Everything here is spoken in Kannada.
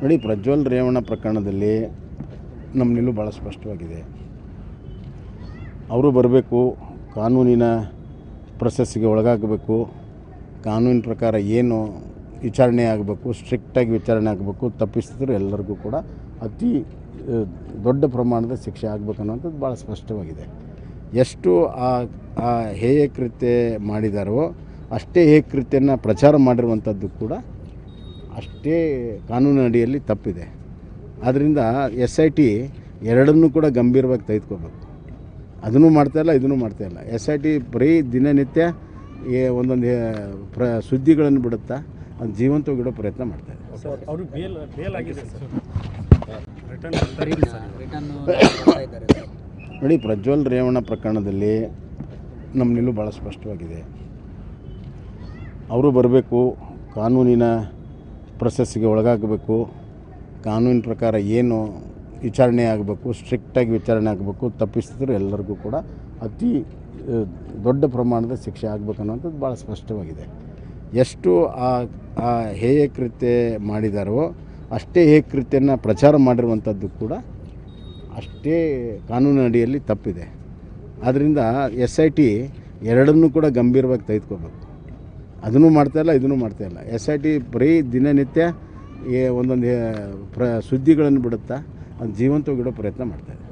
ನೋಡಿ ಪ್ರಜ್ವಲ್ ರೇವಣ್ಣ ಪ್ರಕರಣದಲ್ಲಿ ನಮ್ಮ ನಿಲುವು ಭಾಳ ಸ್ಪಷ್ಟವಾಗಿದೆ. ಅವರು ಬರಬೇಕು ಕಾನೂನಿನ ಪ್ರೊಸೆಸ್ಗೆ ಒಳಗಾಗಬೇಕು ಕಾನೂನಿನ ಪ್ರಕಾರ ಏನು ವಿಚಾರಣೆ ಆಗಬೇಕು ಸ್ಟ್ರಿಕ್ಟಾಗಿ ವಿಚಾರಣೆ ಆಗಬೇಕು ತಪ್ಪಿಸಿದ್ರು ಎಲ್ಲರಿಗೂ ಕೂಡ ಅತಿ ದೊಡ್ಡ ಪ್ರಮಾಣದ ಶಿಕ್ಷೆ ಆಗಬೇಕು ಅನ್ನೋಂಥದ್ದು ಭಾಳ ಸ್ಪಷ್ಟವಾಗಿದೆ. ಎಷ್ಟು ಆ ಆ ಹೇಯ ಕೃತ್ಯ ಮಾಡಿದಾರೋ ಅಷ್ಟೇ ಏಕೃತಿಯನ್ನು ಪ್ರಚಾರ ಮಾಡಿರುವಂಥದ್ದು ಕೂಡ ಅಷ್ಟೇ ಕಾನೂನಿನ ಅಡಿಯಲ್ಲಿ ತಪ್ಪಿದೆ. ಆದ್ದರಿಂದ ಎಸ್ ಐ ಟಿ ಎರಡನ್ನೂ ಕೂಡ ಗಂಭೀರವಾಗಿ ತೆಗೆದುಕೋಬೇಕು ಅದನ್ನು ಮಾಡ್ತಾಯಿಲ್ಲ ಇದನ್ನು ಮಾಡ್ತಾಯಿಲ್ಲ ಎಸ್ ಐ ಟಿ ಬರೀ ದಿನನಿತ್ಯ ಏ ಒಂದೊಂದು ಪ್ರ ಸುದ್ದಿಗಳನ್ನು ಬಿಡುತ್ತಾ ಅದು ಜೀವಂತವಾಗಿಡೋ ಪ್ರಯತ್ನ ಮಾಡ್ತಾಯಿದೆ ಅವರು ಬೇಲ್ ಬೇಲ್ ಆಗಿದೆ ಸರ್. ರಿಟರ್ನ್ ರಿಟರ್ನ್ ಕೊಡ್ತಾ ಇದ್ದಾರೆ ಸರ್ ನೋಡಿ ಪ್ರಜ್ವಲ್ ರೇವಣ್ಣ ಪ್ರಕರಣದಲ್ಲಿ ನಮ್ಮ ನಿಲುವು ಭಾಳ ಸ್ಪಷ್ಟವಾಗಿದೆ. ಅವರು ಬರಬೇಕು, ಕಾನೂನಿನ ಪ್ರೊಸೆಸ್ಗೆ ಒಳಗಾಗಬೇಕು, ಕಾನೂನಿನ ಪ್ರಕಾರ ಏನು ವಿಚಾರಣೆ ಆಗಬೇಕು ಸ್ಟ್ರಿಕ್ಟಾಗಿ ವಿಚಾರಣೆ ಆಗಬೇಕು ತಪ್ಪಿಸಿದ್ರು ಎಲ್ಲರಿಗೂ ಕೂಡ ಅತಿ ದೊಡ್ಡ ಪ್ರಮಾಣದ ಶಿಕ್ಷೆ ಆಗಬೇಕು ಅನ್ನೋಂಥದ್ದು ಭಾಳ ಸ್ಪಷ್ಟವಾಗಿದೆ. ಎಷ್ಟು ಆ ಆ ಹೇಯ ಕೃತ್ಯ ಮಾಡಿದಾರೋ ಅಷ್ಟೇ ಹೇಯ ಕೃತ್ಯನ ಪ್ರಚಾರ ಮಾಡಿರುವಂಥದ್ದು ಕೂಡ ಅಷ್ಟೇ ಕಾನೂನಿನ ಅಡಿಯಲ್ಲಿ ತಪ್ಪಿದೆ. ಆದ್ದರಿಂದ ಎಸ್ ಐ ಟಿ ಎರಡನ್ನೂ ಕೂಡ ಗಂಭೀರವಾಗಿ ತೆಗೆದುಕೋಬೇಕು ಅದನ್ನು ಮಾಡ್ತಾಯಿಲ್ಲ ಇದನ್ನು ಮಾಡ್ತಾಯಿಲ್ಲ ಎಸ್ ಐ ಟಿ ಬರೀ ದಿನನಿತ್ಯ ಏ ಒಂದೊಂದು ಪ್ರ, ಸುದ್ದಿಗಳನ್ನು ಬಿಡುತ್ತಾ ಅದು ಜೀವಂತವಾಗಿಡೋ ಪ್ರಯತ್ನ ಮಾಡ್ತಾಯಿದೆ